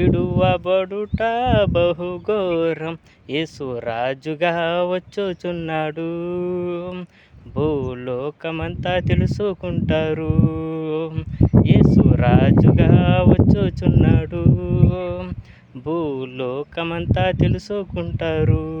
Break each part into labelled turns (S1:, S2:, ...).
S1: విడువబడుట బహుఘోరం. యేసు రాజుగా వచ్చుచున్నాడు. భూలోకమంతా తెలుసుకుంటారు. యేసు రాజుగా వచ్చుచున్నాడు. భూలోకమంతా తెలుసుకుంటారు.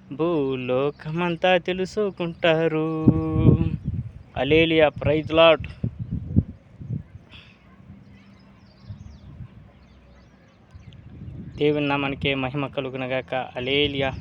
S1: భూలోకమంతా తెలుసుకుంటారు. అలేలియా ప్రైజ్ లాట్ దేవుని నామానికే మహిమ కలుగునగాక. అలేలియా.